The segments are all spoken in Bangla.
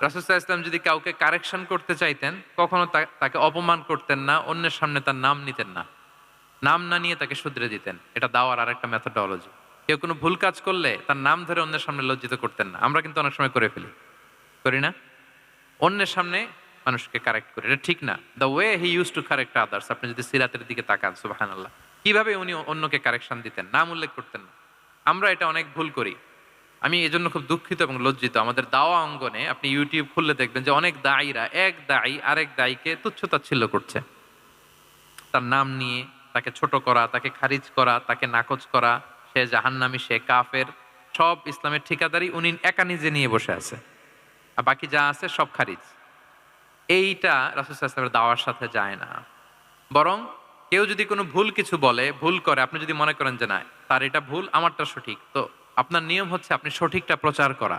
রাসুসাহ ইসলাম যদি কাউকে কারেকশন করতে চাইতেন, কখনো তাকে অপমান করতেন না, অন্যের সামনে তার নাম নিতেন না। নাম না নিয়ে তাকে শুধরে দিতেন। এটা দাওয়ার আরেকটা মেথডোলজি কেউ কোনো ভুল কাজ করলে তার নাম ধরে অন্যের সামনে লজ্জিত করতেন না। আমরা কিন্তু অনেক সময় করে ফেলি। করি না? অন্যের সামনে মানুষকে কারেক্ট করি। এটা ঠিক না। The way he use to correct others আপনি যদি সিরাতের দিকে তাকান সুবাহান আল্লাহ কীভাবে উনি অন্যকে কারেকশন দিতেন? নাম উল্লেখ করতেন না। আমরা এটা অনেক ভুল করি। আমি এজন্য খুব দুঃখিত এবং লজ্জিত। আমাদের দাওয়া অঙ্গনে আপনি ইউটিউব খুললে দেখবেন যে অনেক দায়ীরা, এক দায়ী, আরেক দায়ীকে তুচ্ছতাচ্ছিল্য করছে। তার নাম নিয়ে, তাকে ছোট করা, তাকে খারিজ করা, তাকে নাকচ করা, সে জাহান্নামি, সে কাফের, সব ইসলামের ঠিকাদারি উনি একা নিজে নিয়ে বসে আছে। আর বাকি যা আছে সব খারিজ। এইটা রাসুসাল্লামের দাওয়ার সাথে যায় না। বরং কেউ যদি কোনো ভুল কিছু বলে, ভুল করে, আপনি যদি মনে করেন যে না, তার এটা ভুল, আমারটা সঠিক, তো আপনার নিয়ম হচ্ছে আপনি সঠিকটা প্রচার করা।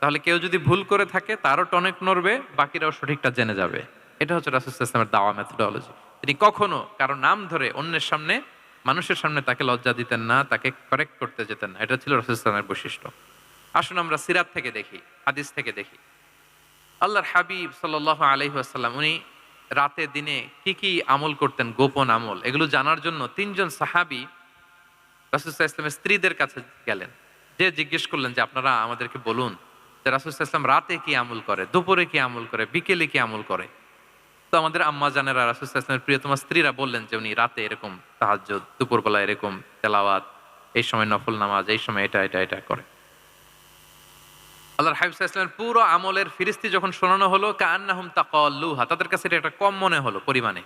তাহলে কেউ যদি ভুল করে থাকে, তারও টনেক নড়বে, বাকিরাও সঠিকটা জেনে যাবে। এটা হচ্ছে রাসুসাল্লামের দাওয়া মেথোডলজি তিনি কখনো কারও নাম ধরে অন্যের সামনে, মানুষের সামনে তাকে লজ্জা দিতেন না, তাকে কারেক্ট করতে যেতেন না। এটা ছিল রাসুসাল্লামের বৈশিষ্ট্য। আসুন আমরা সিরাত থেকে দেখি, হাদিস থেকে দেখি। আল্লাহর হাবিব সাল আলহি আসাল্লাম উনি রাতে, দিনে কি কি আমল করতেন, গোপন আমল, এগুলো জানার জন্য তিনজন সাহাবি রাসুসাহ ইসলামের স্ত্রীদের কাছে গেলেন। যে জিজ্ঞেস করলেন যে আপনারা আমাদেরকে বলুন যে রাসুসাহ ইসলাম রাতে কি আমল করে? দুপুরে কি আমল করে? বিকেলে কি আমল করে? তো আমাদের আম্মা জানেরা রাসুসাহ ইসলামের প্রিয়তমা স্ত্রীরা বললেন যে উনি রাতে এরকম সাহায্য দুপুরবেলা এরকম তেলাওয়াত, এই সময় নফল নামাজ, এই সময় এটা এটা এটা করে। আল্লাহর হাবিব ইসলামের পুরো আমলের ফিরিস্তি যখন শোনানো হলো কান্নাহুম তাকাল্লুহা, তাদের কাছে এটা একটা কম মনে হলো পরিমাণে।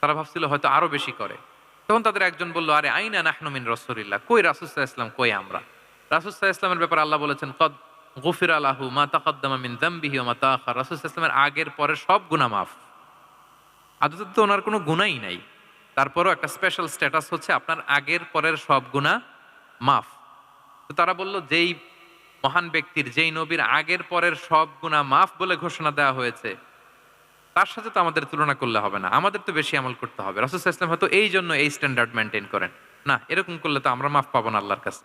তারা ভাবছিল হয়তো আরও বেশি করে। তখন তাদের একজন বলল, আরে, আইনা নাহনু মিন রসুলিল্লাহ, কই রাসুসাহ ইসলাম কই আমরা? রাসুসাহ ইসলামের ব্যাপারে আল্লাহ বলেছেন, কদ গফির আলাহু মা তাকাদ্দামা মিন দাম্বিহি ওয়া মা তাআখার রাসূল ইসলামের আগের পরের সব গুনাহ মাফ। আদতে তো ওনার কোনো গুণাই নাই। তারপরও একটা স্পেশাল স্ট্যাটাস হচ্ছে আপনার আগের পরের সব গুনাহ মাফ। তো তারা বলল, যেই মহান ব্যক্তির, যেই নবীর আগের পরের সব গুণা মাফ বলে ঘোষণা দেওয়া হয়েছে, তার সাথে তো আমাদের তুলনা করলে হবে না। আমাদের তো বেশি আমল করতে হবে। রাসুল ইসলাম হয়তো এই জন্য এই স্ট্যান্ডার্ড মেনটেন করেন। না, এরকম করলে তো আমরা মাফ পাবো না আল্লাহর কাছে।